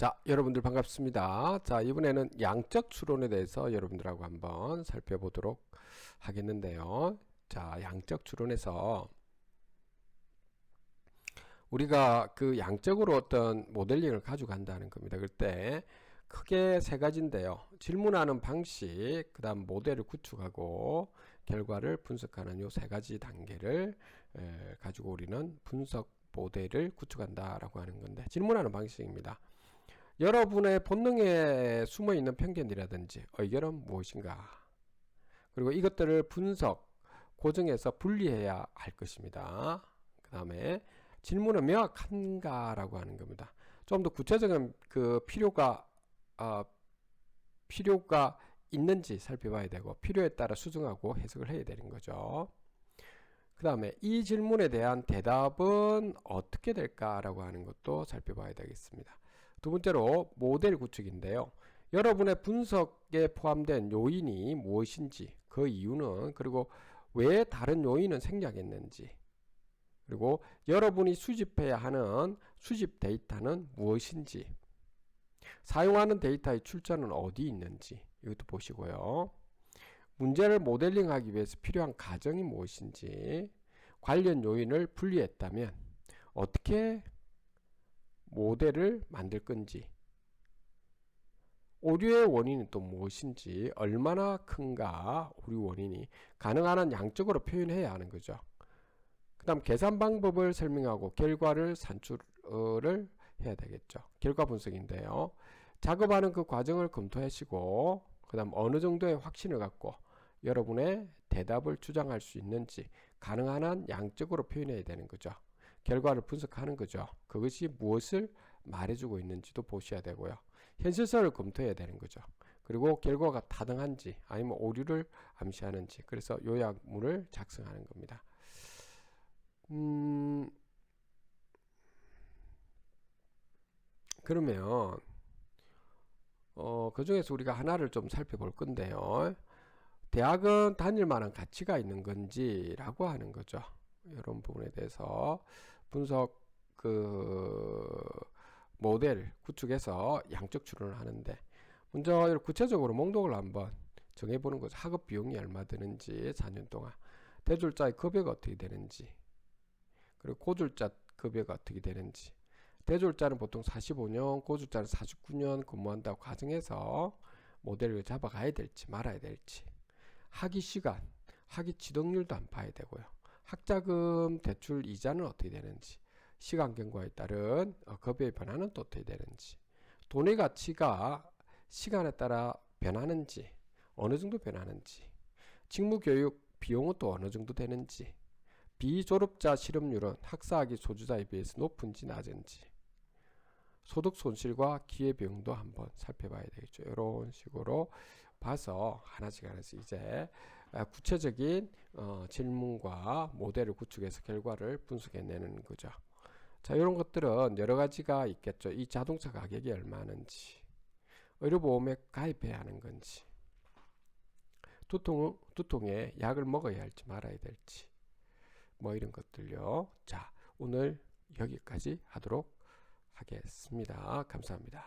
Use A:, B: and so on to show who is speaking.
A: 자, 여러분들 반갑습니다. 자, 이번에는 양적 추론에 대해서 여러분들하고 한번 살펴보도록 하겠는데요. 자, 양적 추론에서 우리가 그 양적으로 어떤 모델링을 가져간다는 겁니다. 그때 크게 세 가지인데요. 질문하는 방식, 그 다음 모델을 구축하고 결과를 분석하는 요 세 가지 단계를 에, 가지고 우리는 분석 모델을 구축한다라고 하는 건데 질문하는 방식입니다. 여러분의 본능에 숨어 있는 편견이라든지 의견은 무엇인가? 그리고 이것들을 분석, 고정해서 분리해야 할 것입니다. 그 다음에 질문은 명확한가라고 하는 겁니다. 좀 더 구체적인 그 필요가 어, 필요가 있는지 살펴봐야 되고 필요에 따라 수정하고 해석을 해야 되는 거죠. 그 다음에 이 질문에 대한 대답은 어떻게 될까라고 하는 것도 살펴봐야 되겠습니다. 두 번째로 모델 구축인데요. 여러분의 분석에 포함된 요인이 무엇인지 그 이유는 그리고 왜 다른 요인은 생략했는지 그리고 여러분이 수집해야 하는 수집 데이터는 무엇인지 사용하는 데이터의 출처는 어디 있는지 이것도 보시고요. 문제를 모델링하기 위해서 필요한 과정이 무엇인지 관련 요인을 분리했다면 어떻게 모델을 만들 건지 오류의 원인은 또 무엇인지 얼마나 큰가 오류 원인이 가능한 한 양적으로 표현해야 하는 거죠. 그 다음 계산 방법을 설명하고 결과를 산출을 해야 되겠죠. 결과 분석인데요. 작업하는 그 과정을 검토하시고 그 다음 어느 정도의 확신을 갖고 여러분의 대답을 주장할 수 있는지 가능한 한 양적으로 표현해야 되는 거죠. 결과를 분석하는 거죠. 그것이 무엇을 말해주고 있는지도 보셔야 되고요. 현실성을 검토해야 되는 거죠. 그리고 결과가 타당한지 아니면 오류를 암시하는지 그래서 요약문을 작성하는 겁니다. 음, 그러면 어, 그 중에서 우리가 하나를 좀 살펴볼 건데요. 대학은 다닐 만한 가치가 있는 건지라고 하는 거죠. 이런 부분에 대해서 분석 그 모델 구축해서 양적 추론을 하는데 먼저 구체적으로 목록을 한번 정해보는 거죠. 학업 비용이 얼마 드는지 4년 동안 대졸자의 급여가 어떻게 되는지 그리고 고졸자 급여가 어떻게 되는지 대졸자는 보통 45년, 고졸자는 49년 근무한다고 가정해서 모델을 잡아가야 될지 말아야 될지 학위 시간, 학위 지동률도 안 봐야 되고요. 학자금 대출 이자는 어떻게 되는지 시간 경과에 따른 어, 급여의 변화는 또 어떻게 되는지 돈의 가치가 시간에 따라 변하는지 어느 정도 변하는지 직무 교육 비용은 또 어느 정도 되는지 비졸업자 실업률은 학사학위 소주자에 비해서 높은지 낮은지 소득 손실과 기회 비용도 한번 살펴봐야 되겠죠. 이런 식으로 봐서 하나씩 하나씩 이제 아, 구체적인 어, 질문과 모델을 구축해서 결과를 분석해내는 거죠. 자, 이런 것들은 여러 가지가 있겠죠. 이 자동차 가격이 얼마는지, 의료보험에 가입해야 하는 건지, 두통, 두통에 약을 먹어야 할지 말아야 될지, 뭐 이런 것들요. 자, 오늘 여기까지 하도록 하겠습니다. 감사합니다.